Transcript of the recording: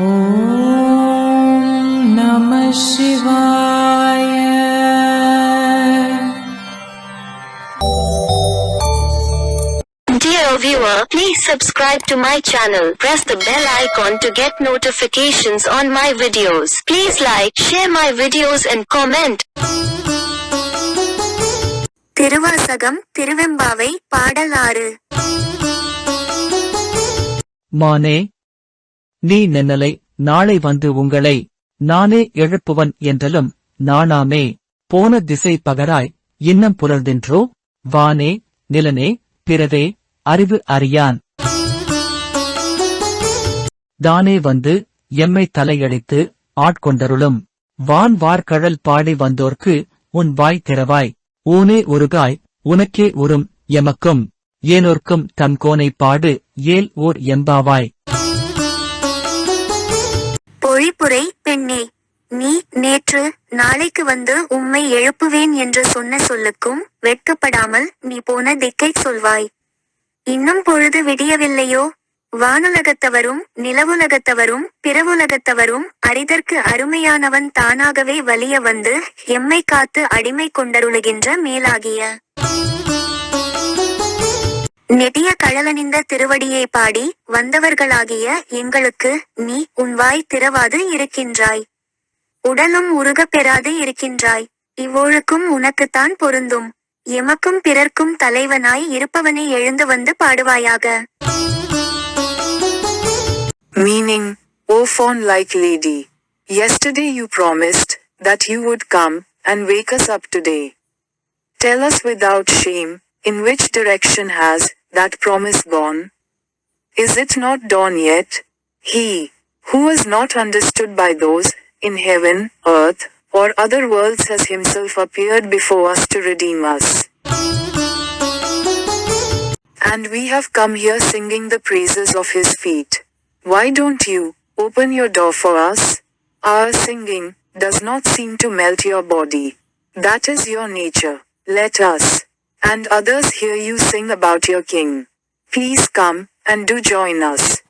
ॐ नमः शिवाय Dear viewer, please subscribe to my channel. Press the bell icon to get notifications on my videos. Please like, share my videos and comment. Thiruvasagam Thiruvempavai பாடலாறு மானே நீ நென்னலை நாளை வந்து உங்களை நானே எழுப்புவன் என்றலும் நானாமே. போன திசை பகராய் இன்னம் புலர்ந்தின்றோ வானே நிலனே பிறவே அறிவு அறியான். தானே வந்து எம்மை தலையடித்து ஆட்கொண்டருளும். வான் வார்கழல் பாடி வந்தோர்க்கு உன் வாய் திறவாய். ஊனே ஒருகாய் உனக்கே உறும் எமக்கும். ஏனோர்க்கும் தம் கோனை பாடு ஏல் ஓர் எம்பாவாய். பொழிப்புரை பெண்ணே. நீ நேற்று நாளைக்கு வந்து உம்மை எழுப்புவேன் என்று சொன்ன சொல்லுக்கும் வெட்கப்படாமல் நீ போன திக்கை சொல்வாய். இன்னும் பொழுது விடியவில்லையோ? வானுலகத்தவரும் நிலவுலகத்தவரும் பிறவுலகத்தவரும் அரிதற்கு அருமையானவன் தானாகவே வலிய வந்து எம்மை காத்து அடிமை கொண்டருளுகின்ற மேலாகிய நெடிய கழலனிந்த திருவடியை பாடி வந்தவர்களாகிய எங்களுக்கு நீ உன் வாய் திறவாது இருக்கின்றாய். உடலும் உருகப் பெறாது இருக்கின்றாய். இவ்வொழுக்கும் உனக்குத்தான் பொருந்தும். எமக்கும் பிறர்க்கும் தலைவனாய் இருப்பவனை எழுந்து வந்து பாடுவாயாக. Meaning O fawn like lady yesterday you promised that you would come and wake us up today tell us without shame in which direction has that promise gone? Is it not dawn yet? He, who is not understood by those in heaven, earth, or other worlds has himself appeared before us to redeem us. And we have come here singing the praises of his feet. Why don't you open your door for us? Our singing does not seem to melt your body. That is your nature. Let us and others hear you sing about your king. Please come and do join us.